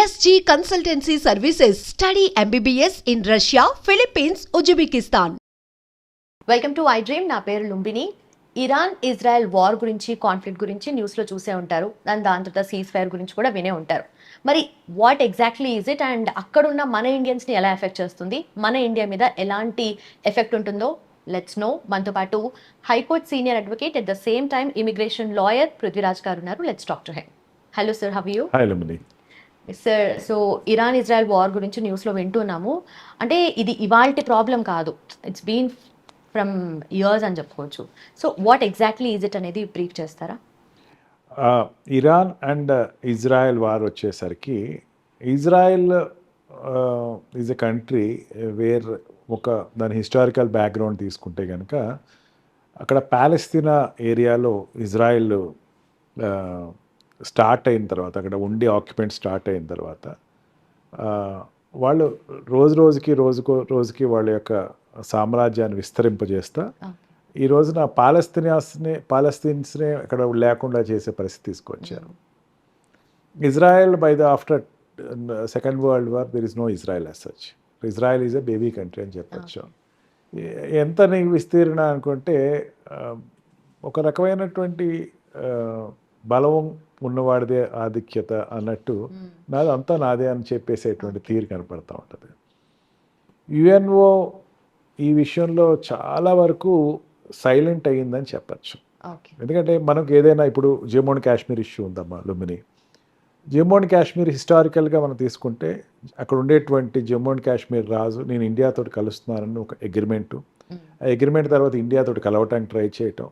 SG Consultancy Services. Study MBBS in Russia, Philippines, Uzbekistan. Welcome to I dream నా పేరు Lumbini. Iran Israel war గురించి conflict గురించి న్యూస్లో చూసే ఉంటారు. దాని దాని తర్వాత సీజ్ ఫైర్ గురించి కూడా వినే ఉంటారు. మరి what exactly is it and అక్కడున్న మన ఇండియన్స్ని ఎలా ఎఫెక్ట్ చేస్తుంది? మన ఇండియా మీద ఎలాంటి ఎఫెక్ట్ ఉంటుందో లెట్స్ నో మనతో పాటు high court senior advocate at the same time immigration lawyer Prithviraj garu ఉన్నారు. Let's talk to him hello sir how you sir so Iran Israel war గురించి న్యూస్లో వింటున్నాము. అంటే ఇది ఇవాల్టి ప్రాబ్లం కాదు. ఇట్స్ బీన్ ఫ్రమ్ ఇయర్స్ అని చెప్పుకోవచ్చు. So what exactly is it అనేది బ్రీఫ్ చేస్తారా? ఇరాన్ అండ్ ఇజ్రాయెల్ వార్ వచ్చేసరికి Israel is a country where ఒక దాని హిస్టారికల్ బ్యాక్గ్రౌండ్ తీసుకుంటే కనుక అక్కడ ప్యాలెస్తీనా ఏరియాలో ఇజ్రాయెల్ స్టార్ట్ అయిన తర్వాత అక్కడ ఉండి ఆక్యుపెంట్ స్టార్ట్ అయిన తర్వాత వాళ్ళు రోజు రోజుకి రోజుకో రోజుకి వాళ్ళ యొక్క సామ్రాజ్యాన్ని విస్తరింపజేస్తా ఈ రోజున పాలస్తీనియాస్ని పాలస్తీన్స్ని అక్కడ లేకుండా చేసే పరిస్థితి తీసుకొచ్చారు. Israel by the after second world war there is no Israel as such. Israel is a baby country అని చెప్పొచ్చు. ఎంత నీకు విస్తీర్ణ అనుకుంటే ఒక రకమైనటువంటి బలం ఉన్నవాడిదే ఆధిక్యత అన్నట్టు నాది అంతా నాదే అని చెప్పేసేటువంటి తీరు కనపడతా ఉంటుంది. యుఎన్ఓ ఈ విషయంలో చాలా వరకు సైలెంట్ అయ్యిందని చెప్పచ్చు. ఎందుకంటే మనకు ఏదైనా ఇప్పుడు జమ్మూ అండ్ కాశ్మీర్ ఇష్యూ ఉందమ్మా లుంబిని. జమ్మూ అండ్ కాశ్మీర్ హిస్టారికల్గా మనం తీసుకుంటే అక్కడ ఉండేటువంటి జమ్మూ అండ్ కాశ్మీర్ రాజు నేను ఇండియాతో కలుస్తున్నానని ఒక అగ్రిమెంటు. అగ్రిమెంట్ తర్వాత ఇండియాతో కలవటానికి ట్రై చేయటం.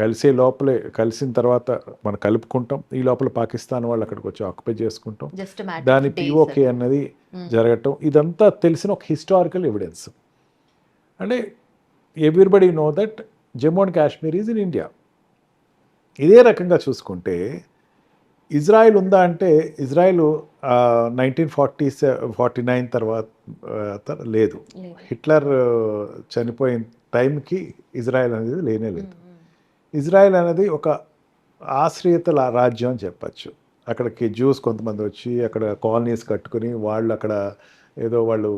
కలిసే లోపలే కలిసిన తర్వాత మనం కలుపుకుంటాం. ఈ లోపల పాకిస్తాన్ వాళ్ళు అక్కడికి వచ్చి ఆక్యుపై చేసుకుంటాం. దాని పిఓకే అన్నది జరగటం. ఇదంతా తెలిసిన ఒక హిస్టారికల్ ఎవిడెన్స్ అంటే everybody know that Jammu and Kashmir is in India ఇదే రకంగా చూసుకుంటే ఇజ్రాయెల్ ఉందా అంటే Israel nineteen forty forty nine తర్వాత లేదు. హిట్లర్ చనిపోయిన టైంకి ఇజ్రాయెల్ అనేది లేనే లేదు. ఇజ్రాయెల్ అనేది ఒక ఆశ్రయత రాజ్యం అని చెప్పచ్చు. అక్కడికి జ్యూస్ కొంతమంది వచ్చి అక్కడ కాలనీస్ కట్టుకుని వాళ్ళు అక్కడ ఏదో వాళ్ళు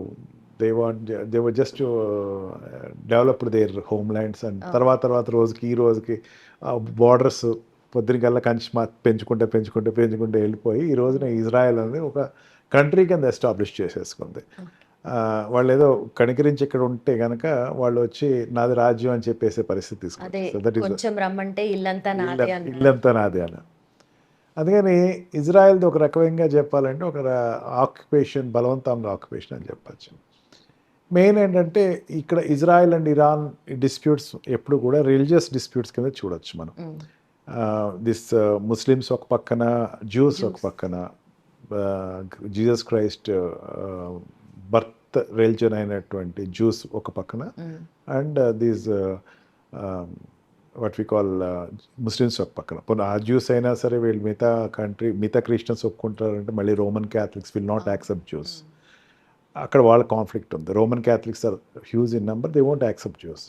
they want they were just developed their home lands and తర్వాత తర్వాత రోజుకి ఈ రోజుకి బార్డర్స్ పొద్దునకల్లా కంచి మా పెంచుకుంటే పెంచుకుంటే పెంచుకుంటే వెళ్ళిపోయి ఈ రోజున ఇజ్రాయెల్ అనేది ఒక కంట్రీ కింద ఎస్టాబ్లిష్ చేసేసుకుంది. వాళ్ళు ఏదో కనికరించి ఇక్కడ ఉంటే కనుక వాళ్ళు వచ్చి నాది రాజ్యం అని చెప్పేసే పరిస్థితి ఇల్లంతా నాదే అని ఇల్లంతా నాదే అని అందుకని ఇజ్రాయెల్ది ఒక రకంగా చెప్పాలంటే ఒక ఆక్యుపేషన్ బలవంతంగా ఆక్యుపేషన్ అని చెప్పచ్చు. మెయిన్ ఏంటంటే ఇక్కడ ఇజ్రాయెల్ అండ్ ఇరాన్ డిస్ప్యూట్స్ ఎప్పుడు కూడా రిలీజియస్ డిస్ప్యూట్స్ కింద చూడొచ్చు మనం. దిస్ ముస్లిమ్స్ ఒక పక్కన జ్యూస్ ఒక పక్కన జీసస్ క్రైస్ట్ బర్త్ రిలిజన్ అయినటువంటి జ్యూస్ ఒక పక్కన and these what we call Muslims ఒక పక్కన. పోనీ ఆ జ్యూస్ అయినా సరే వీళ్ళు మిగతా కంట్రీ మిగతా క్రిస్టియన్స్ ఒప్పుకుంటారంటే మళ్ళీ Roman Catholics will not accept Jews అక్కడ వాళ్ళ కాన్ఫ్లిక్ట్ ఉంది. Roman Catholics are huge in number they won't accept Jews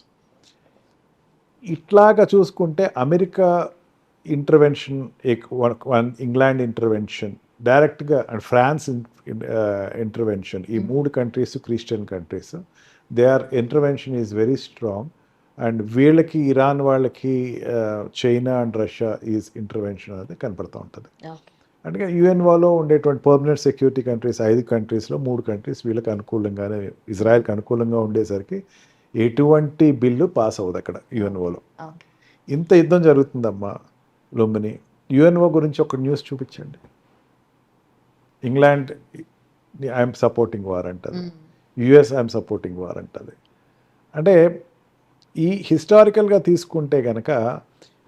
ఇట్లాగా చూసుకుంటే America intervention one England intervention డైరెక్ట్గా అండ్ ఫ్రాన్స్ ఇంటర్వెన్షన్ ఈ మూడు countries Christian countries they are intervention is very strong and వీళ్ళకి Iran వాళ్ళకి China and Russia is intervention అనేది కనపడుతూ ఉంటుంది. అంటే యుఎన్ఓలో ఉండేటువంటి పర్మనెంట్ సెక్యూరిటీ కంట్రీస్ ఐదు కంట్రీస్లో మూడు కంట్రీస్ వీళ్ళకి అనుకూలంగానే ఇజ్రాయెల్కి అనుకూలంగా ఉండేసరికి ఎటువంటి బిల్లు పాస్ అవ్వదు అక్కడ యుఎన్ఓలో ఇంత యుద్ధం జరుగుతుందమ్మా. లుంబిని యుఎన్ఓ గురించి ఒక న్యూస్ చూపించండి. ఇంగ్లాండ్ ఐఎమ్ సపోర్టింగ్ వార్ అంటది. యుఎస్ ఐఎమ్ సపోర్టింగ్ వార్ అంటది. అంటే ఈ హిస్టారికల్గా తీసుకుంటే కనుక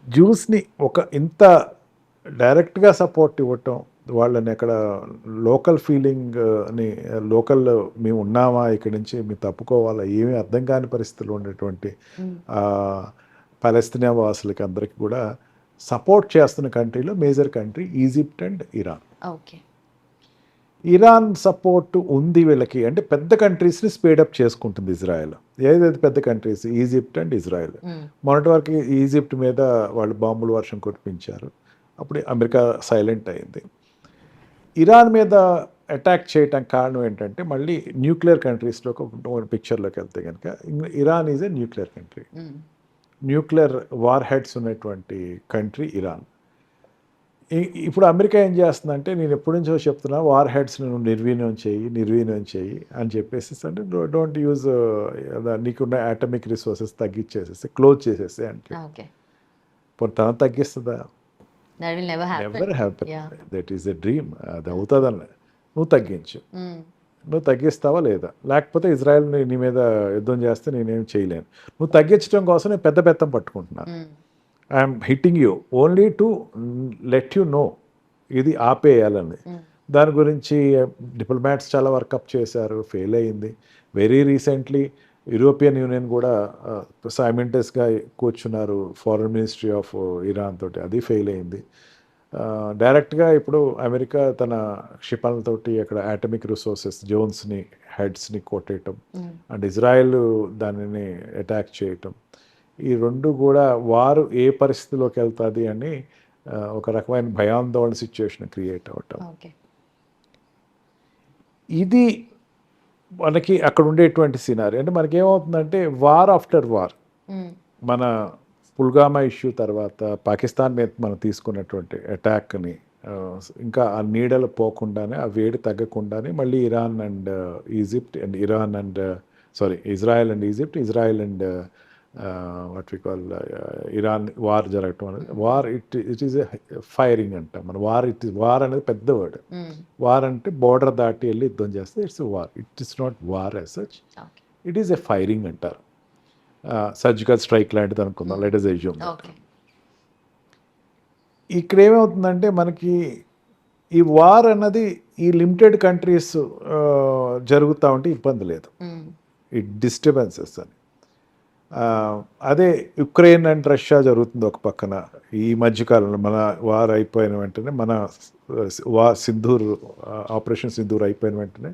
జ్యూస్ని ఒక ఇంత డైరెక్ట్గా సపోర్ట్ ఇవ్వటం వాళ్ళని అక్కడ లోకల్ ఫీలింగ్ని లోకల్ మేము ఉన్నామా ఇక్కడి నుంచి మేము తప్పుకోవాలా ఏమీ అర్థం కాని పరిస్థితుల్లో ఉండేటువంటి పలస్తీనా వాసులకి అందరికీ కూడా సపోర్ట్ చేస్తున్న కంట్రీలో major country Egypt and Iran. Okay. Iran support ఉంది వీళ్ళకి. అంటే పెద్ద కంట్రీస్ని స్పీడప్ చేసుకుంటుంది ఇజ్రాయెల్. ఏదైతే పెద్ద కంట్రీస్? Egypt and Israel. మొన్నటి వరకు ఈజిప్ట్ మీద వాళ్ళు బాంబుల వర్షం కురిపించారు. అప్పుడు అమెరికా సైలెంట్ అయింది. ఇరాన్ మీద అటాక్ చేయటానికి కారణం ఏంటంటే మళ్ళీ న్యూక్లియర్ కంట్రీస్లో ఒక పిక్చర్లోకి వెళ్తే కనుక Iran is a nuclear country. Nuclear war heads ఉన్నటువంటి కంట్రీ ఇరాన్. ఇప్పుడు అమెరికా ఏం చేస్తుందంటే నేను ఎప్పటి నుంచో చెప్తున్నా వార్ హెడ్స్ నువ్వు నిర్వీర్యం చేయి నిర్వీర్యం చేయి అని చెప్పేసి అంటే డోంట్ యూజ్ నీకున్న అటమిక్ రిసోర్సెస్ తగ్గించేసేసి క్లోజ్ చేసేసి అంటే. ఇప్పుడు తన తగ్గిస్తుందా? That never happen is a dream అది అవుతుందన్న. నువ్వు తగ్గించు. మ్మ్. నువ్వు తగ్గిస్తావా లేదా? లేకపోతే ఇజ్రాయెల్ నీ మీద యుద్ధం చేస్తే నేనేం చేయలేను. నువ్వు తగ్గించడం కోసం నేను పెద్ద పెత్తం పట్టుకుంటున్నాను. I'm hitting you only to let you know ఇది ఆపేయాలని. దాని గురించి డిప్లొమాట్స్ చాలా వర్కప్ చేశారు ఫెయిల్ అయ్యింది వెరీ రీసెంట్లీ యూరోపియన్ యూనియన్ కూడా సైమెంటస్గా కూర్చున్నారు ఫారెన్ మినిస్ట్రీ ఆఫ్ ఇరాన్ తోటి. అది ఫెయిల్ అయింది. డైరెక్ట్గా ఇప్పుడు అమెరికా తన క్షిపణులతోటి అక్కడ అటమిక్ రిసోర్సెస్ జోన్స్ని హెడ్స్ని కొట్టేయటం. అండ్ ఇజ్రాయెల్ దానిని అటాక్ చేయటం. ఈ రెండు కూడా వారు ఏ పరిస్థితిలోకి వెళ్తుంది అని ఒక రకమైన భయాందోళన సిచ్యువేషన్ క్రియేట్ అవటం. ఇది మనకి అక్కడ ఉండేటువంటి సినారీ అంటే మనకి ఏమవుతుందంటే వార్ ఆఫ్టర్ వార్. మన పుల్గామా ఇష్యూ తర్వాత పాకిస్తాన్ మీద మనం తీసుకున్నటువంటి అటాక్ని ఇంకా ఆ నీడలు పోకుండానే ఆ వేడి తగ్గకుండానే మళ్ళీ Iran and Egypt and Iran and sorry Israel and Egypt Israel and what we call Iran war జరగటం అనేది war it it is firing అంటాం మన. వార్ ఇట్ వార్ అనేది పెద్ద వర్డ్. మ్మ్. వార్ అంటే బోర్డర్ దాటి వెళ్ళి యుద్ధం చేస్తే it's war. It is not war as such it is a firing అంటారు. సర్జికల్ స్ట్రైక్ లాంటిది అనుకుందాం లెట్ ఇస్ ఎజ్యూమ్ ఇక్కడ ఏమవుతుందంటే మనకి ఈ వార్ అన్నది ఈ లిమిటెడ్ కంట్రీస్ జరుగుతూ ఉంటే ఇబ్బంది లేదు. ఈ డిస్టర్బెన్సెస్ అని. అదే యుక్రెయిన్ అండ్ రష్యా జరుగుతుంది ఒక పక్కన. ఈ మధ్యకాలంలో మన వార్ అయిపోయిన వెంటనే మన వా సింధూర్ ఆపరేషన్ సింధూర్ అయిపోయిన వెంటనే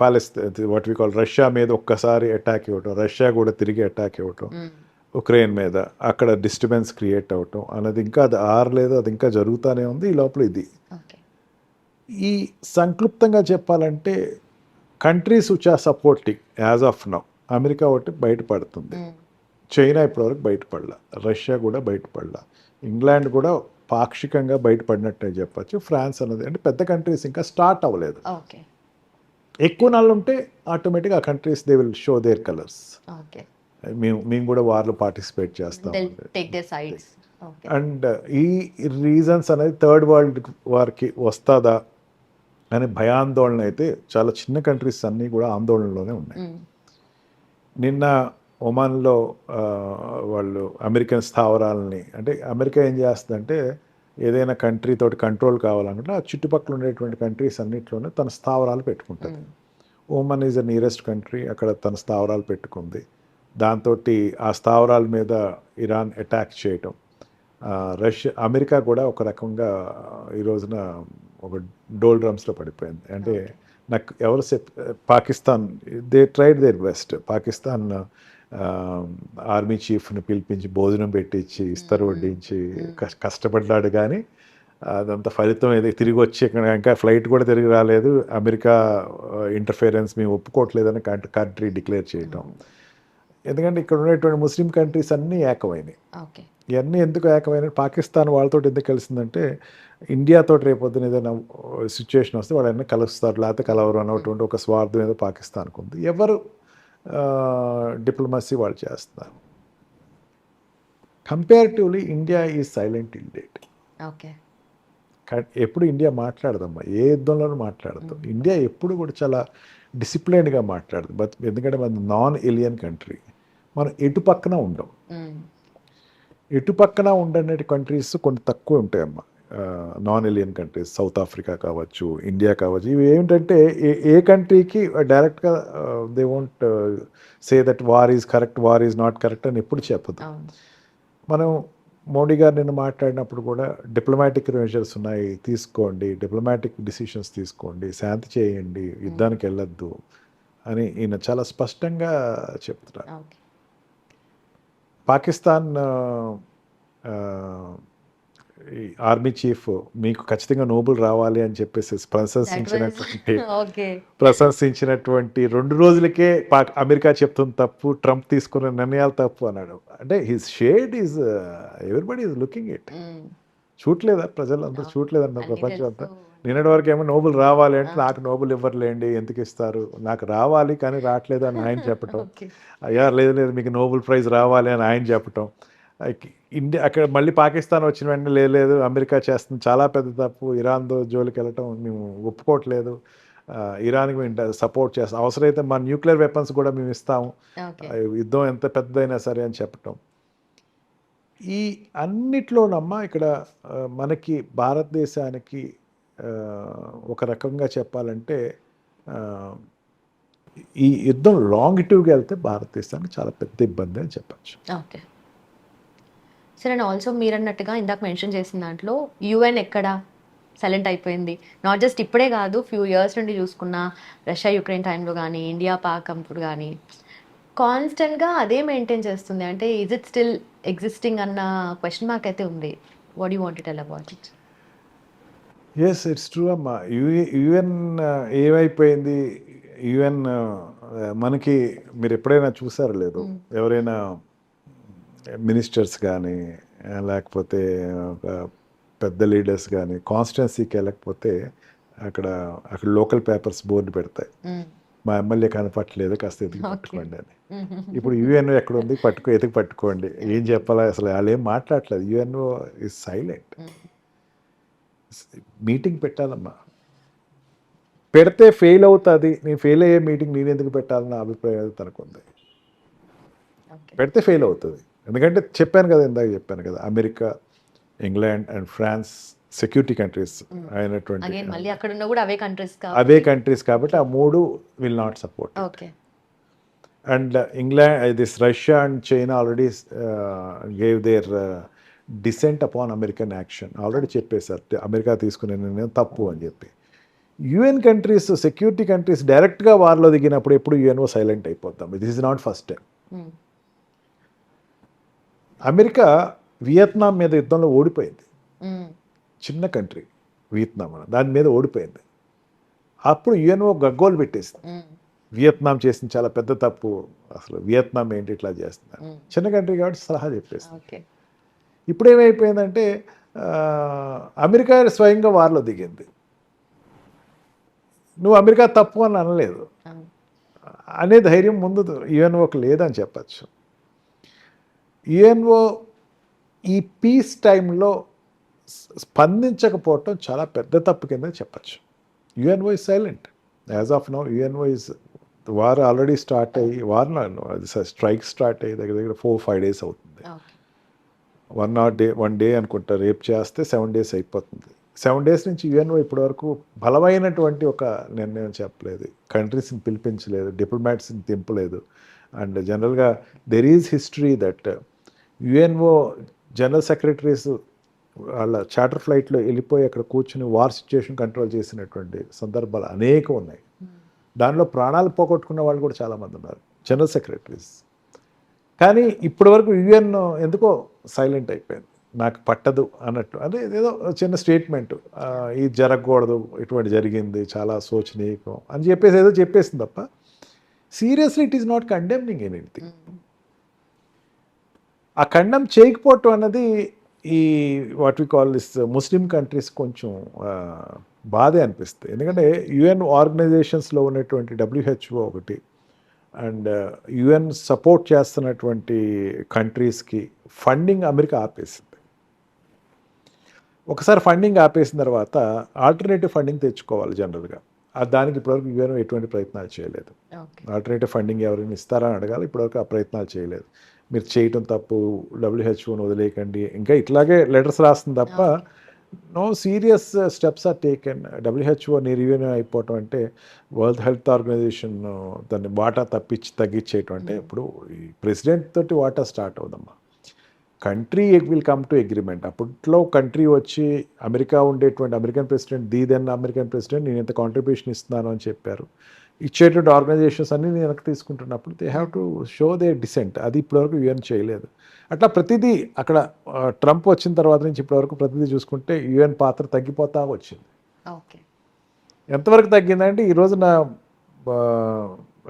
Palestine what we call Russia మీద ఒక్కసారి అటాక్ ఇవ్వటం రష్యా కూడా తిరిగి అటాక్ ఇవ్వటం. ఉక్రెయిన్ మీద అక్కడ డిస్టర్బెన్స్ క్రియేట్ అవటం అన్నది ఇంకా అది ఆరలేదు అది ఇంకా జరుగుతూనే ఉంది ఈ లోపల ఇది. ఈ సంక్లుప్తంగా చెప్పాలంటే countries which are supporting as of now America ఒకటి బయటపడుతుంది. చైనా ఇప్పటివరకు బయటపడలా రష్యా కూడా బయటపడలా ఇంగ్లాండ్ కూడా పాక్షికంగా బయటపడినట్టే చెప్పచ్చు ఫ్రాన్స్ అన్నది అంటే పెద్ద కంట్రీస్ ఇంకా స్టార్ట్ అవ్వలేదు. ఎక్కువ నాళ్ళు ఉంటే ఆటోమేటిక్గా ఆ countries they will show their colours okay. మేము మేము కూడా వార్లో పార్టిసిపేట్ చేస్తాం. అండ్ ఈ రీజన్స్ అనేది థర్డ్ వరల్డ్ వారికి వస్తుందా అనే భయాందోళన అయితే చాలా చిన్న కంట్రీస్ అన్నీ కూడా ఆందోళనలోనే ఉన్నాయి. మ్మ్. నిన్న ఒమాన్లో వాళ్ళు అమెరికన్ స్థావరాలని అంటే అమెరికా ఏం చేస్తుందంటే ఏదైనా కంట్రీ తోటి కంట్రోల్ కావాలనుకుంటే ఆ చుట్టుపక్కల ఉండేటువంటి కంట్రీస్ అన్నింటిలోనే తన స్థావరాలు పెట్టుకుంటుంది. Oman is the nearest country అక్కడ తన స్థావరాలు పెట్టుకుంది. దాంతో ఆ స్థావరాల మీద ఇరాన్ అటాక్ చేయటం. రష్యా అమెరికా కూడా ఒక రకంగా ఈ రోజున ఒక డోల్ డ్రమ్స్లో పడిపోయింది. అంటే నాకు ఎవరు Pakistan they tried their best Pakistan army చీఫ్ని పిలిపించి భోజనం పెట్టించి ఇస్తరు వడ్డించి కష్ట- కష్టపడ్డాడు కానీ అదంతా ఫలితం ఏదో తిరిగి వచ్చి ఇంకా ఫ్లైట్ కూడా తిరిగి రాలేదు. అమెరికా ఇంటర్ఫిరెన్స్ మేము ఒప్పుకోవట్లేదని కంట్రీ డిక్లేర్ చేయటం. ఎందుకంటే ఇక్కడ ఉండేటువంటి ముస్లిం కంట్రీస్ అన్నీ ఏకమైనవి ఇవన్నీ ఎందుకు ఏకమైనవి పాకిస్తాన్ వాళ్ళతో ఎందుకు కలిసిందంటే ఇండియాతో రేపొద్దున ఏదైనా సిచ్యువేషన్ వస్తే వాళ్ళన్నీ కలుస్తారు లేకపోతే కలవరు అన్నటువంటి ఒక స్వార్థం ఏదో పాకిస్తాన్కు ఉంది ఎవరు డిప్లొమసీ వాళ్ళు చేస్తున్నారు. కంపేరిటివ్లీ ఇండియా ఈ సైలెంట్ ఇండేట్ ఓకే ఎప్పుడు ఇండియా మాట్లాడదమ్మా? ఏ యుద్ధంలోనూ మాట్లాడదు. ఇండియా ఎప్పుడు కూడా చాలా డిసిప్లైన్డ్గా మాట్లాడదు. బట్ ఎందుకంటే మన నాన్ ఏలియన్ కంట్రీ మనం ఎటు పక్కన ఉండం మ్మ్. ఎటు పక్కన ఉండనే కంట్రీస్ కొన్ని తక్కువ ఉంటాయమ్మా. Non aligned countries South Africa కావచ్చు ఇండియా కావచ్చు ఇవి ఏమిటంటే ఏ ఏ కంట్రీకి డైరెక్ట్గా they won't say that war is correct war is not correct అని ఎప్పుడు చెప్పదు. మనం మోడీ గారు నిన్న మాట్లాడినప్పుడు కూడా డిప్లొమాటిక్ మెజర్స్ ఉన్నాయి తీసుకోండి డిప్లొమాటిక్ డిసిషన్స్ తీసుకోండి శాంతి చేయండి యుద్ధానికి వెళ్ళొద్దు అని ఈయన చాలా స్పష్టంగా చెప్తున్నారు. పాకిస్తాన్ ఆర్మీ చీఫ్ మీకు ఖచ్చితంగా నోబుల్ రావాలి అని చెప్పేసి ప్రశంసించినటువంటి ప్రశంసించినటువంటి రెండు రోజులకే పాక్ అమెరికా చెప్తుంది తప్పు ట్రంప్ తీసుకున్న నిర్ణయాలు తప్పు అన్నాడు. అంటే his shade is everybody is looking it చూడలేదా ప్రజలంతా చూడలేదన్న ప్రపంచం అంతా? నిన్నటి వరకు ఏమో నోబుల్ రావాలి అంటే నాకు నోబుల్ ఇవ్వరులేండి ఎందుకు ఇస్తారు? నాకు రావాలి కానీ రావట్లేదు అని ఆయన చెప్పటం. అయ్యా లేదు లేదు మీకు నోబెల్ ప్రైజ్ రావాలి అని ఆయన చెప్పటం. ఇండియా అక్కడ మళ్ళీ పాకిస్తాన్ వచ్చిన వెంటనే లేదు అమెరికా చేస్తుంది చాలా పెద్ద తప్పు. ఇరాన్తో జోలికి వెళ్ళటం మేము ఒప్పుకోవట్లేదు. ఇరాన్కి మేము సపోర్ట్ చేస్తాం అవసరమైతే మా న్యూక్లియర్ వెపన్స్ కూడా మేము ఇస్తాము. యుద్ధం ఎంత పెద్దదైనా సరే అని చెప్పటం. ఈ అన్నిట్లోనమ్మా ఇక్కడ మనకి భారతదేశానికి ఒక రకంగా చెప్పాలంటే ఈ యుద్ధం లాంగిటివ్గా వెళ్తే భారతదేశానికి చాలా పెద్ద ఇబ్బంది అని చెప్పచ్చు. ఓకే. సరే అండ్ ఆల్సో మీరు అన్నట్టుగా ఇందాక మెన్షన్ చేసిన దాంట్లో యుఎన్ ఎక్కడ? సైలెంట్ అయిపోయింది. నాట్ జస్ట్ ఇప్పుడే కాదు ఫ్యూ ఇయర్స్ నుండి చూసుకున్న రష్యా యుక్రెయిన్ టైంలో కానీ ఇండియా పాక్ అప్పుడు కానీ కాన్స్టెంట్గా అదే మెయింటైన్ చేస్తుంది. అంటే ఈజ్ ఇట్ స్టిల్ ఎగ్జిస్టింగ్ అన్న క్వశ్చన్ మార్క్ అయితే ఉంది. What you want tell about it yes it's true అమ్మా. యుఎన్ ఏమైపోయింది? యుఎన్ మనకి మీరు ఎప్పుడైనా చూసారో లేదు ఎవరైనా మినిస్టర్స్ కానీ లేకపోతే ఒక పెద్ద లీడర్స్ కానీ కాన్స్టిట్యున్సీకి వెళ్ళకపోతే అక్కడ అక్కడ లోకల్ పేపర్స్ బోర్డు పెడతాయి. మా ఎమ్మెల్యే కనపట్లేదు కాస్త ఎతికి. పట్టుకోండి అని. ఇప్పుడు యుఎన్ఓ ఎక్కడ ఉంది? పట్టుకో ఎతికి పట్టుకోండి. ఏం చెప్పాలా? అసలు వాళ్ళు ఏం మాట్లాడలేదు యుఎన్ఓ ఇస్ సైలెంట్ మీటింగ్ పెట్టాలమ్మా. పెడితే ఫెయిల్ అవుతుంది. నేను ఫెయిల్ అయ్యే మీటింగ్ నేను ఎందుకు పెట్టాలన్న అభిప్రాయం తనకు ఉంది ఓకే. పెడితే ఫెయిల్ అవుతుంది. ఎందుకంటే చెప్పాను కదా ఇందాక చెప్పాను కదా America England and France security countries అయినటువంటి అగైన్ మళ్ళీ అక్కడ ఉన్న కూడా అవే కంట్రీస్ అవే కంట్రీస్ కాబట్టి ఆ మూడు will not support okay and England this Russia and China already gave their dissent upon American action already చెప్పేశారు అమెరికా తీసుకునే నిర్ణయం తప్పు అని చెప్పి. యుఎన్ కంట్రీస్ సెక్యూరిటీ కంట్రీస్ డైరెక్ట్గా వార్లో దిగినప్పుడు ఎప్పుడు యుఎన్ఓ సైలెంట్ అయిపోతాం this is not first time America Vietnam మీద యుద్ధంలో ఓడిపోయింది. చిన్న కంట్రీ వియత్నాం అని దాని మీద ఓడిపోయింది. అప్పుడు యుఎన్ఓ గగ్గోలు పెట్టేసింది. వియత్నాం చేసిన చాలా పెద్ద తప్పు అసలు వియత్నాం ఏంటి ఇట్లా చేస్తున్నారు చిన్న కంట్రీ కాబట్టి సలహా చెప్పేసి ఇప్పుడు ఏమైపోయిందంటే అమెరికా స్వయంగా వారిలో దిగింది. నువ్వు అమెరికా తప్పు అని అనలేదు. అనే ధైర్యం ముందు యుఎన్ఓకి లేదని చెప్పచ్చు. యుఎన్ఓ ఈ పీస్ టైంలో స్పందించకపోవటం చాలా పెద్ద తప్పు కింద చెప్పచ్చు. UNO is silent as of now UNO is war already start అయ్యి వార్ స్ట్రైక్ స్టార్ట్ అయ్యి దగ్గర దగ్గర ఫోర్ ఫైవ్ డేస్ అవుతుంది. One not day one day అనుకుంటా రేపు చేస్తే సెవెన్ డేస్ అయిపోతుంది. సెవెన్ డేస్ నుంచి యుఎన్ఓ ఇప్పటివరకు బలమైనటువంటి ఒక నిర్ణయం చెప్పలేదు. కంట్రీస్ని పిలిపించలేదు డిప్లొమాట్స్ని దింపలేదు. అండ్ జనరల్గా there is history that UNO general secretaries వాళ్ళ చార్టర్ ఫ్లైట్లో వెళ్ళిపోయి అక్కడ కూర్చుని వార్ సిచ్యుయేషన్ కంట్రోల్ చేసినటువంటి సందర్భాలు అనేకం ఉన్నాయి. దానిలో ప్రాణాలు పోగొట్టుకున్న వాళ్ళు కూడా చాలామంది ఉన్నారు జనరల్ సెక్రటరీస్. కానీ ఇప్పటి వరకు యుఎన్ ఎందుకో సైలెంట్ అయిపోయింది. నాకు పట్టదు అన్నట్టు. అదే ఏదో చిన్న స్టేట్మెంట్. ఇది జరగకూడదు ఇటువంటి జరిగింది చాలా శోచనీయకం అని చెప్పేసి ఏదో చెప్పేసింది తప్ప seriously it is not condemning anything ఆ ఖండం చేయకపోవటం అన్నది ఈ what we call this Muslim countries కొంచెం బాధే అనిపిస్తుంది. ఎందుకంటే యుఎన్ ఆర్గనైజేషన్స్లో ఉన్నటువంటి డబ్ల్యూహెచ్ఓ ఒకటి అండ్ యుఎన్ సపోర్ట్ చేస్తున్నటువంటి కంట్రీస్కి ఫండింగ్ అమెరికా ఆపేసింది. ఒకసారి ఫండింగ్ ఆపేసిన తర్వాత ఆల్టర్నేటివ్ ఫండింగ్ తెచ్చుకోవాలి జనరల్గా దానికి ఇప్పటివరకు యుఎన్ ఎటువంటి ప్రయత్నాలు చేయలేదు. ఆల్టర్నేటివ్ ఫండింగ్ ఎవరైనా ఇస్తారా అని అడగాలి ఇప్పటివరకు ఆ ప్రయత్నాలు చేయలేదు. మీరు చేయటం తప్పు డబ్ల్యూహెచ్ఓని వదిలేయకండి. ఇంకా ఇట్లాగే లెటర్స్ రాస్తుంది తప్ప no serious steps are taken. WHO నిర్వీర్యం అయిపోవటం అంటే వరల్డ్ హెల్త్ ఆర్గనైజేషన్ దాన్ని వాటా తప్పించి తగ్గించేయటం అంటే ఇప్పుడు ఈ ప్రెసిడెంట్ తోటి వాటా start అవుదమ్మా. Country will come to agreement. అప్పట్లో కంట్రీ వచ్చి అమెరికా ఉండేటువంటి American president the then American president నేను ఇంత కాంట్రిబ్యూషన్ ఇస్తున్నాను అని చెప్పారు. ఇచ్చేటువంటి ఆర్గనైజేషన్స్ అన్ని నేను వెనక్కి తీసుకుంటున్నప్పుడు they have to show they dissent అది ఇప్పటివరకు యుఎన్ చేయలేదు. అట్లా ప్రతిదీ అక్కడ ట్రంప్ వచ్చిన తర్వాత నుంచి ఇప్పటివరకు ప్రతిదీ చూసుకుంటే యుఎన్ పాత్ర తగ్గిపోతా వచ్చింది. ఓకే. ఎంతవరకు తగ్గిందంటే ఈ రోజున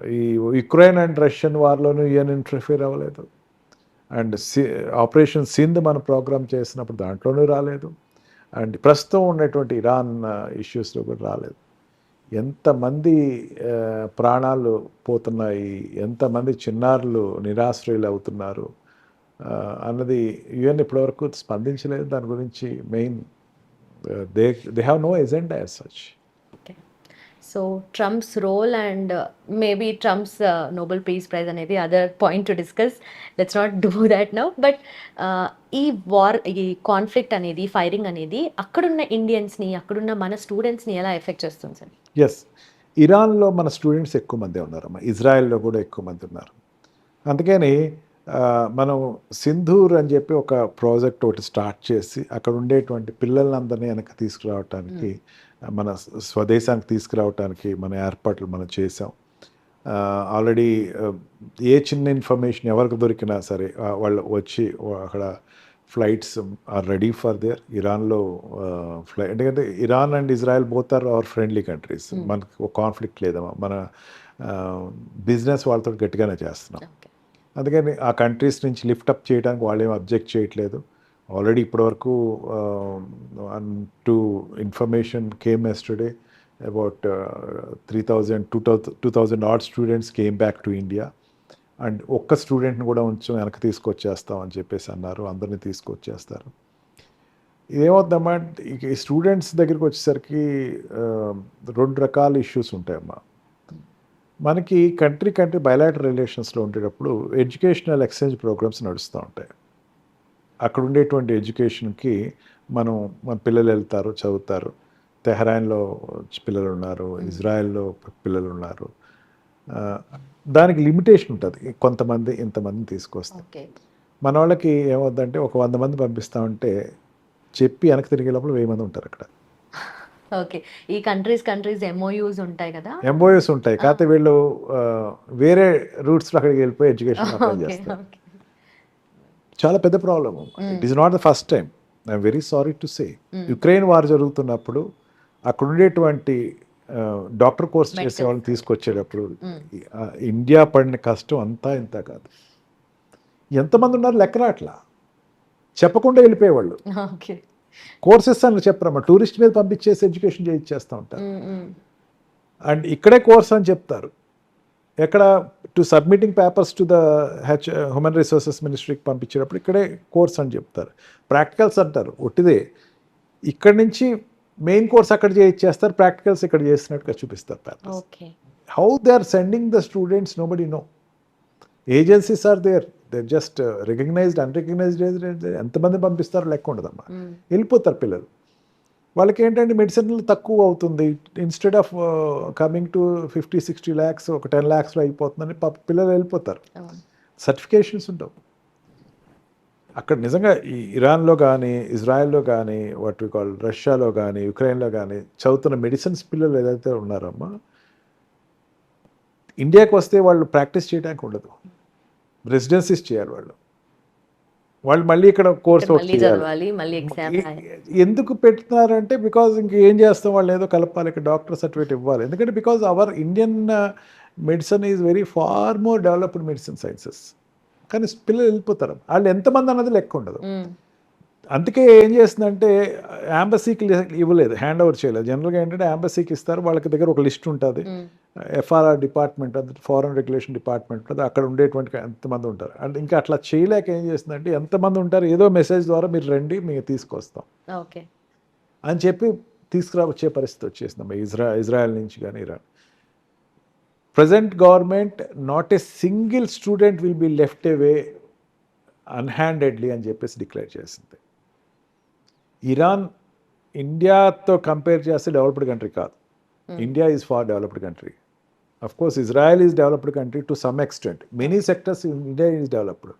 ఈ యుక్రెయిన్ అండ్ రష్యన్ వార్లోనూ యుఎన్ ఇంటర్ఫియర్ అవ్వలేదు. అండ్ సి ఆపరేషన్ సింధ్ మన ప్రోగ్రామ్ చేసినప్పుడు దాంట్లోనూ రాలేదు. అండ్ ప్రస్తుతం ఉన్నటువంటి ఇరాన్ ఇష్యూస్లో కూడా రాలేదు. ఎంతమంది ప్రాణాలు పోతున్నాయి ఎంతమంది చిన్నారులు నిరాశ్రయులు అవుతున్నారు అన్నది యుఎన్ ఇప్పటివరకు స్పందించలేదు. దాని గురించి main they they have no agenda as such. Okay. So Trump's role and maybe Trump's Nobel peace prize అనేది other point to discuss. Let's not do that now. But ఈ వార్ ఈ కాన్ఫ్లిక్ట్ అనేది firing అనేది అక్కడున్న ఇండియన్స్ని అక్కడున్న మన స్టూడెంట్స్ని ఎలా ఎఫెక్ట్ చేస్తుంది సార్? ఎస్ ఇరాన్లో మన స్టూడెంట్స్ ఎక్కువ మంది ఉన్నారమ్మా. ఇజ్రాయెల్లో కూడా ఎక్కువ మంది ఉన్నారు. అందుకని మనం సింధూర్ అని చెప్పి ఒక ప్రాజెక్ట్ ఒకటి స్టార్ట్ చేసి అక్కడ ఉండేటువంటి పిల్లలందరినీ వెనక్కి తీసుకురావటానికి మన స్వదేశానికి తీసుకురావటానికి మన ఏర్పాట్లు మనం చేసాం ఆల్రెడీ ఏ చిన్న ఇన్ఫర్మేషన్ ఎవరికి దొరికినా సరే వాళ్ళు వచ్చి అక్కడ flights are ready for their ఇరాన్లో ఫ్లై ఎందుకంటే Iran and Israel both are our friendly countries మనకు ఒక కాన్ఫ్లిక్ట్ లేదమ్మా మన బిజినెస్ వాళ్ళతో గట్టిగానే చేస్తున్నాం. అందుకని ఆ కంట్రీస్ నుంచి లిఫ్ట్ అప్ చేయడానికి వాళ్ళు ఏం అబ్జెక్ట్ చేయట్లేదు. ఆల్రెడీ ఇప్పటివరకు to information came yesterday about three thousand two thousand two thousand art students came back to India and ఒక్క స్టూడెంట్ని కూడా ఉంచు వెనక్కి తీసుకొచ్చేస్తాం అని చెప్పేసి అన్నారు. అందరినీ తీసుకొచ్చేస్తారు. ఇదేమవుతుందమ్మా ఇక ఈ స్టూడెంట్స్ దగ్గరికి వచ్చేసరికి రెండు రకాల ఇష్యూస్ ఉంటాయమ్మా. మనకి కంట్రీ కంట్రీ బయలాటర్ రిలేషన్స్లో ఉండేటప్పుడు ఎడ్యుకేషనల్ ఎక్స్చేంజ్ ప్రోగ్రామ్స్ నడుస్తూ ఉంటాయి. అక్కడ ఉండేటువంటి ఎడ్యుకేషన్కి మనం మన పిల్లలు వెళ్తారు చదువుతారు. తెహరాన్లో పిల్లలు ఉన్నారు ఇజ్రాయెల్లో పిల్లలు ఉన్నారు. దానికి లిమిటేషన్ ఉంటుంది. కొంతమంది ఇంతమందిని తీసుకొస్తాం. మన వాళ్ళకి ఏమవుద్దంటే ఒక వంద మంది పంపిస్తామంటే చెప్పి వెనక్కి తిరిగే లోపల వెయ్యి మంది ఉంటారు అక్కడ. ఓకే. ఈ కంట్రీస్ కంట్రీస్ ఎంఓయూస్ ఉంటాయి కదా? ఎంబోయస్ ఉంటాయి. కాకపోతే వీళ్ళు వేరే రూట్స్లో అక్కడికి వెళ్ళిపోయి ఎడ్యుకేషన్ అప్లై చేస్తారు. చాలా పెద్ద problem it is not the first time I'm very sorry to say Ukraine war జరుగుతున్నప్పుడు అక్కడ ఉండేటువంటి డాక్టర్ కోర్స్ చేసే వాళ్ళని తీసుకొచ్చేటప్పుడు ఆ, ఇండియా పడిన కష్టం అంతా ఇంత కాదు. ఎంతమంది ఉన్నారు లెక్కన అట్లా చెప్పకుండా వెళ్ళిపోయేవాళ్ళు. కోర్సెస్ అని చెప్పరమ్మా. టూరిస్ట్ మీద పంపించేసి ఎడ్యుకేషన్ చేయించేస్తూ ఉంటారు. Mm, అండ్ ఇక్కడే కోర్స్ అని చెప్తారు. ఎక్కడ to submitting papers to the H human resources మినిస్ట్రీకి పంపించేటప్పుడు ఇక్కడే కోర్స్ అని చెప్తారు. ప్రాక్టికల్స్ అంటారు. ఒట్టిదే. ఇక్కడి నుంచి మెయిన్ కోర్స్ అక్కడ చేయించేస్తారు ప్రాక్టికల్స్ ఇక్కడ చేసినట్టుగా చూపిస్తారు okay how they are sending the students nobody no agencies are there they just recognised unrecognised ఎంతమంది పంపిస్తారో లెక్క ఉండదమ్మా. వెళ్ళిపోతారు పిల్లలు. వాళ్ళకి ఏంటంటే మెడిసిన్లు తక్కువ అవుతుంది. Instead of coming to fifty sixty lakhs ఒక టెన్ ల్యాక్స్లో అయిపోతుందని పిల్లలు వెళ్ళిపోతారు. సర్టిఫికేషన్స్ ఉండవు. అక్కడ నిజంగా ఈ ఇరాన్లో కానీ ఇజ్రాయెల్లో కానీ వాట్ వి కాల్ రష్యాలో కానీ యుక్రెయిన్లో కానీ చదువుతున్న మెడిసిన్స్ పిల్లలు ఏదైతే ఉన్నారమ్మా ఇండియాకి వస్తే వాళ్ళు ప్రాక్టీస్ చేయడానికి ఉండదు. రెసిడెన్సీస్ చేయాలి వాళ్ళు. వాళ్ళు మళ్ళీ ఇక్కడ కోర్స్ ఎందుకు పెడుతున్నారంటే బికాజ్ ఇంక ఏం చేస్తాం వాళ్ళు ఏదో కలపాలి ఇక్కడ డాక్టర్ సర్టిఫికేట్ ఇవ్వాలి. ఎందుకంటే because our Indian medicine is very far more developed medicine sciences కానీ పిల్లలు వెళ్ళిపోతారు. వాళ్ళు ఎంతమంది అన్నది లెక్క ఉండదు. అందుకే ఏం చేస్తుందంటే యాంబసీకి ఇవ్వలేదు హ్యాండ్ ఓవర్ చేయలేదు. జనరల్గా ఏంటంటే యాంబసీకి ఇస్తారు వాళ్ళకి దగ్గర ఒక లిస్ట్ ఉంటుంది. ఎఫ్ఆర్ఆర్ డిపార్ట్మెంట్ అది ఫారెన్ రెగ్యులేషన్ డిపార్ట్మెంట్ ఉంటుంది అక్కడ ఉండేటువంటి ఎంతమంది ఉంటారు. అండ్ ఇంకా అట్లా చేయలేక ఏం చేస్తుందంటే ఎంతమంది ఉంటారు ఏదో మెసేజ్ ద్వారా మీరు రండి మేము తీసుకొస్తాం. ఓకే. అని చెప్పి తీసుకురా వచ్చే పరిస్థితి వచ్చేసింది ఇజ్రా ఇజ్రాయెల్ నుంచి కానీ Iran. Present government not a single student will be left away unhandedly అని చెప్పేసి డిక్లేర్ చేసింది. ఇరాన్ ఇండియాతో కంపేర్ చేస్తే డెవలప్డ్ కంట్రీ కాదు. India is far developed country of course Israel is developed country to some extent many sectors India is developed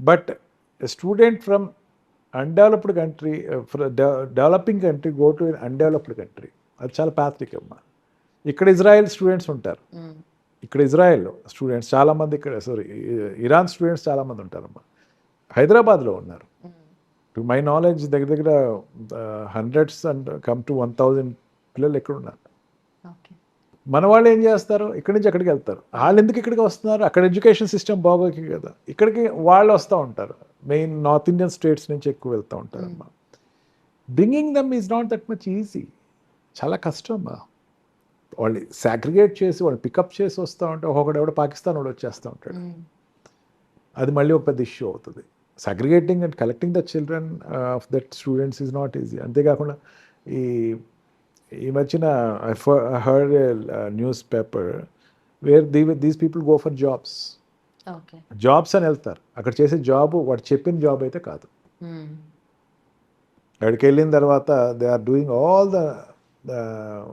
but student from undeveloped country developing country go to undeveloped country అది చాలా అమ్మా. ఇక్కడ Israel students ఉంటారు. ఇక్కడ Israel students చాలామంది ఇక్కడ sorry Iran students చాలామంది ఉంటారమ్మా. హైదరాబాద్లో ఉన్నారు. టు మై నాలెడ్జ్ దగ్గర దగ్గర hundreds and come to one thousand పిల్లలు ఎక్కడ ఉన్నారు. మన వాళ్ళు ఏం చేస్తారు? ఇక్కడి నుంచి అక్కడికి వెళ్తారు. వాళ్ళు ఎందుకు ఇక్కడికి వస్తున్నారు? అక్కడ ఎడ్యుకేషన్ సిస్టమ్ బాగోకి కదా. ఇక్కడికి వాళ్ళు వస్తూ ఉంటారు. మెయిన్ నార్త్ ఇండియన్ స్టేట్స్ నుంచి ఎక్కువ వెళ్తూ ఉంటారు అమ్మా bringing them is not that much easy చాలా కష్టం అమ్మా. వాళ్ళు సాగ్రిగేట్ చేసి వాళ్ళు పికప్ చేసి వస్తూ ఉంటే ఒకడు ఎవడో పాకిస్తాన్ వాడు వచ్చేస్తూ ఉంటాడు. మ్మ్. అది మళ్ళీ ఒక పెద్ద ఇష్యూ అవుతుంది. Segregating and collecting the children of that students is not easy అంతేకాకుండా ఈ ఈ మధ్యన heard news paper where the these people go for jobs jobs అని వెళ్తారు. అక్కడ చేసే జాబ్ వాడు చెప్పిన జాబ్ అయితే కాదు. మ్మ్. అక్కడికి వెళ్ళిన తర్వాత they are doing all the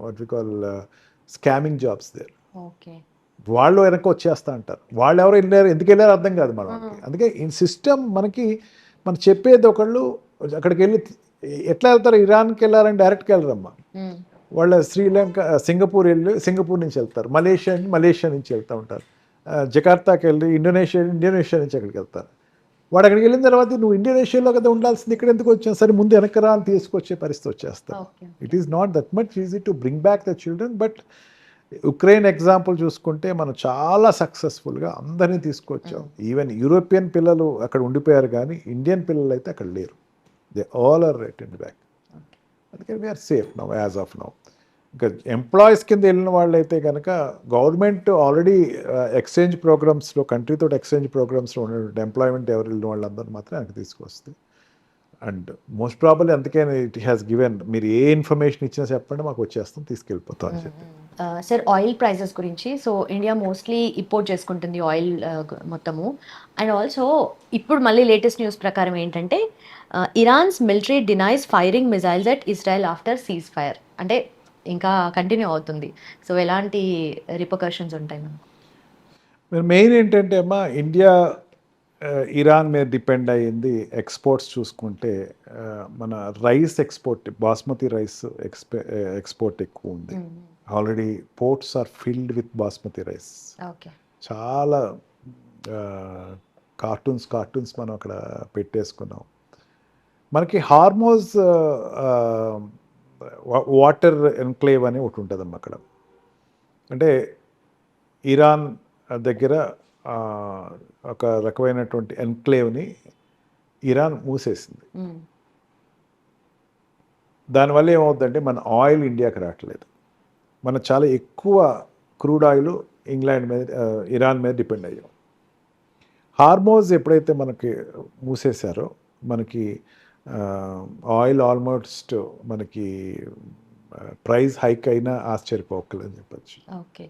what we call scamming jobs there వాళ్ళు వెనక వచ్చేస్తా అంటారు. వాళ్ళు ఎవరు వెళ్ళారు ఎందుకు వెళ్ళారు అర్థం కాదు మనకి అందుకే ఈ సిస్టమ్ మనకి మనం చెప్పేది ఒకళ్ళు అక్కడికి వెళ్ళి ఎట్లా వెళ్తారు? ఇరాన్కి వెళ్ళారని డైరెక్ట్గా వెళ్ళరమ్మా. మ్మ్. వాళ్ళ శ్రీలంక సింగపూర్ వెళ్ళి సింగపూర్ నుంచి వెళ్తారు. మలేషియా మలేషియా నుంచి వెళ్తూ ఉంటారు. జకార్తాకి వెళ్ళి ఇండోనేషియా ఇండోనేషియా నుంచి అక్కడికి వెళ్తారు. వాడు అక్కడికి వెళ్ళిన తర్వాత నువ్వు ఇండోనేషియాలో కదా ఉండాల్సింది ఇక్కడ ఎందుకు వచ్చావు? సరే ముందు వెనక రా అని తీసుకొచ్చే పరిస్థితి వచ్చేస్తావు okay it is not that much easy to bring back the children but Ukraine example చూసుకుంటే మనం చాలా సక్సెస్ఫుల్గా అందరినీ తీసుకొచ్చాం. ఈవెన్ యూరోపియన్ పిల్లలు అక్కడ ఉండిపోయారు కానీ ఇండియన్ పిల్లలు అయితే అక్కడ లేరు. They all are right in back అందుకని we are safe now as of now ఇంకా ఎంప్లాయీస్ కింద వెళ్ళిన వాళ్ళు అయితే కనుక గవర్నమెంట్ ఆల్రెడీ ఎక్స్చేంజ్ ప్రోగ్రామ్స్లో కంట్రీతో ఎక్స్చేంజ్ ప్రోగ్రామ్స్లో ఉన్నటువంటి ఎంప్లాయ్మెంట్ ఎవరు వెళ్ళిన వాళ్ళందరూ మాత్రం వెనక్కి తీసుకొస్తుంది అండ్ మోస్ట్ ప్రాబబ్లీ అందుకే ఇట్ హ్యాస్ గివెన్ మీరు ఏ ఇన్ఫర్మేషన్ ఇచ్చినా చెప్పండి మాకు వచ్చేస్తాం తీసుకెళ్ళిపోతాం అని చెప్పి. సార్ ఆయిల్ ప్రైజెస్ గురించి. సో ఇండియా మోస్ట్లీ ఇంపోర్ట్ చేసుకుంటుంది ఆయిల్ మొత్తము. అండ్ ఆల్సో ఇప్పుడు మళ్ళీ లేటెస్ట్ న్యూస్ ప్రకారం ఏంటంటే Iran's military denies firing missiles at Israel after cease fire అంటే ఇంకా కంటిన్యూ అవుతుంది. సో ఎలాంటి రిపకర్షన్స్ ఉంటాయి మనకు మెయిన్ ఏంటంటే అమ్మా ఇండియా ఇరాన్ మీద డిపెండ్ అయ్యింది ఎక్స్పోర్ట్స్ చూసుకుంటే ఆ, మన rice export basmati rice ఎక్స్పె export ఎక్కువ ఉంది. Already ports are filled with basmati rice okay చాలా కార్టూన్స్ కార్టూన్స్ మనం అక్కడ పెట్టేసుకున్నాం. మనకి హార్మోజ్ వాటర్ ఎన్క్లేవ్ అని ఒకటి ఉంటుందమ్మా అక్కడ. అంటే ఇరాన్ దగ్గర ఒక రకమైనటువంటి ఎన్క్లేవ్ని ఇరాన్ మూసేసింది. దానివల్ల ఏమవుతుందంటే మన ఆయిల్ ఇండియాకి రావట్లేదు. మనం చాలా ఎక్కువ క్రూడ్ ఆయిల్ ఇంగ్లాండ్ మీద ఇరాన్ మీద డిపెండ్ అయ్యాం. హార్మోజ్ ఎప్పుడైతే మనకి మూసేశారో మనకి ఆయిల్ ఆల్మోస్ట్ మనకి ప్రైస్ హైక్ అయినా ఆశ్చర్యపోకలని చెప్పచ్చు. ఓకే.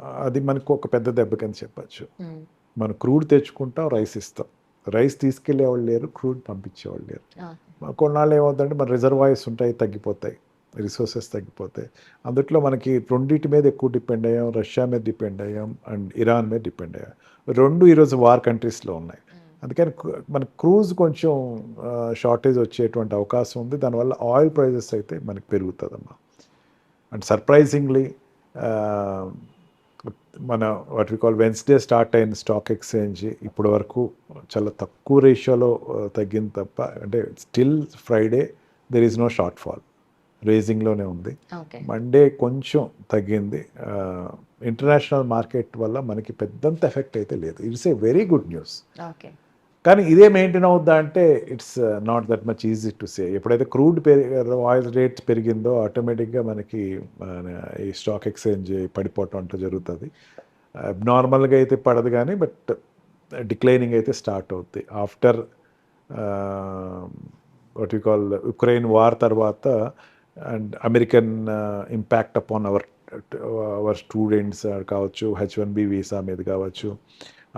అది మనకు ఒక పెద్ద దెబ్బ కింద చెప్పచ్చు మనం క్రూడ్ తెచ్చుకుంటాం రైస్ ఇస్తాం. రైస్ తీసుకెళ్ళేవాళ్ళు లేరు క్రూడ్ పంపించేవాళ్ళు లేరు. కొన్నాళ్ళు ఏమవుతుందంటే మన రిజర్వాయర్స్ ఉంటాయి తగ్గిపోతాయి. రిసోర్సెస్ తగ్గిపోతాయి. అందుట్లో మనకి రెండింటి మీద ఎక్కువ డిపెండ్ అయ్యాం రష్యా మీద డిపెండ్ అయ్యాం అండ్ ఇరాన్ మీద డిపెండ్ అయ్యాం. రెండు ఈరోజు వార్ కంట్రీస్లో ఉన్నాయి. అందుకని మన క్రూజ్ కొంచెం షార్టేజ్ వచ్చేటువంటి అవకాశం ఉంది. దానివల్ల ఆయిల్ ప్రైజెస్ అయితే మనకి పెరుగుతుందమ్మా. అండ్ సర్ప్రైజింగ్లీ మన what we call Wednesday start అయిన స్టాక్ ఎక్స్చేంజ్ ఇప్పటి వరకు చాలా తక్కువ రేషియోలో తగ్గింది తప్ప అంటే still Friday there is no short fall రేజింగ్లోనే ఉంది. మండే కొంచెం తగ్గింది. ఇంటర్నేషనల్ మార్కెట్ వల్ల మనకి పెద్దంత ఎఫెక్ట్ అయితే లేదు. It's a very good news. కానీ ఇదే మెయింటైన్ అవుద్దా అంటే it's not that much easy to say ఎప్పుడైతే క్రూడ్ పెరిగి ఆయిల్ రేట్ పెరిగిందో ఆటోమేటిక్గా మనకి ఈ స్టాక్ ఎక్స్చేంజ్ పడిపోవటం అంటూ జరుగుతుంది. నార్మల్గా uh, అయితే పడదు కానీ బట్ డిక్లైనింగ్ uh, అయితే స్టార్ట్ అవుద్ది. After what you call Ukraine war తర్వాత and American impact upon our our students కావచ్చు హెచ్ వన్ బి వీసా మీద కావచ్చు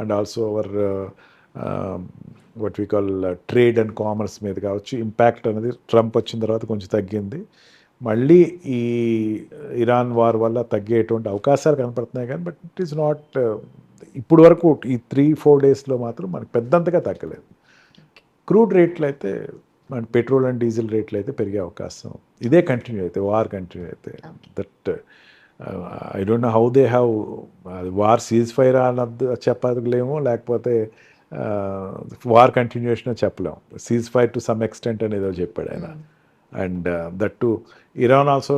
and also our what we call trade and commerce మీద కావచ్చు ఇంపాక్ట్ అనేది Trump వచ్చిన తర్వాత కొంచెం తగ్గింది. మళ్ళీ ఈ ఇరాన్ వార్ వల్ల తగ్గేటువంటి అవకాశాలు కనపడుతున్నాయి కానీ బట్ ఇట్ ఈస్ నాట్ ఇప్పుడు వరకు ఈ త్రీ ఫోర్ డేస్లో మాత్రం మనకి పెద్దంతగా తగ్గలేదు. క్రూడ్ రేట్లు అయితే మన పెట్రోల్ అండ్ డీజిల్ రేట్లు అయితే పెరిగే అవకాశం. ఇదే కంటిన్యూ అయితే వార్ కంటిన్యూ అయితే. That I don't know how they have war cease fire అన్నది చెప్పలేము లేకపోతే వార్ కంటిన్యూషన్ చెప్పలేము cease fire to some extent అని ఏదో చెప్పాడు ఆయన. And that to Iran also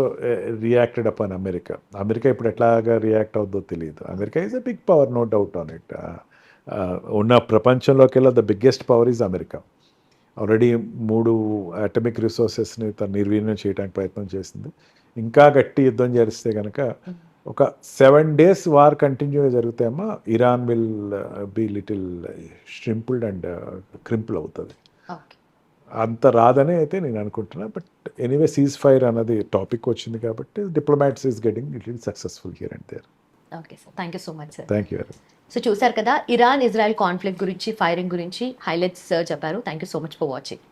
reacted upon America. America ఇప్పుడు ఎట్లాగా రియాక్ట్ అవుద్దో తెలియదు America is a big power no doubt on it ఉన్న ప్రపంచంలోకి వెళ్ళి the biggest power is America. Already మూడు అటమిక్ రిసోర్సెస్ని తను నిర్వీర్యం చేయడానికి ప్రయత్నం చేసింది. ఇంకా గట్టి యుద్ధం చేస్తే కనుక ఒక seven days war continue జరుగుతాయేమో Iran will be little trampled and cripple అవుతుంది. అంత రాదని అయితే నేను అనుకుంటున్నా. బట్ ఎనీవే సీజ్ ఫైర్ అన్నది టాపిక్ వచ్చింది కాబట్టి diplomats is getting it will successful here and there okay sir. Thank you so much sir thank you very so చూసారు కదా ఇరాన్ ఇజ్రాయెల్ కాన్ఫ్లిక్ట్ గురించి ఫైరింగ్ గురించి హైలైట్స్ చెప్పారు. Thank you so much for watching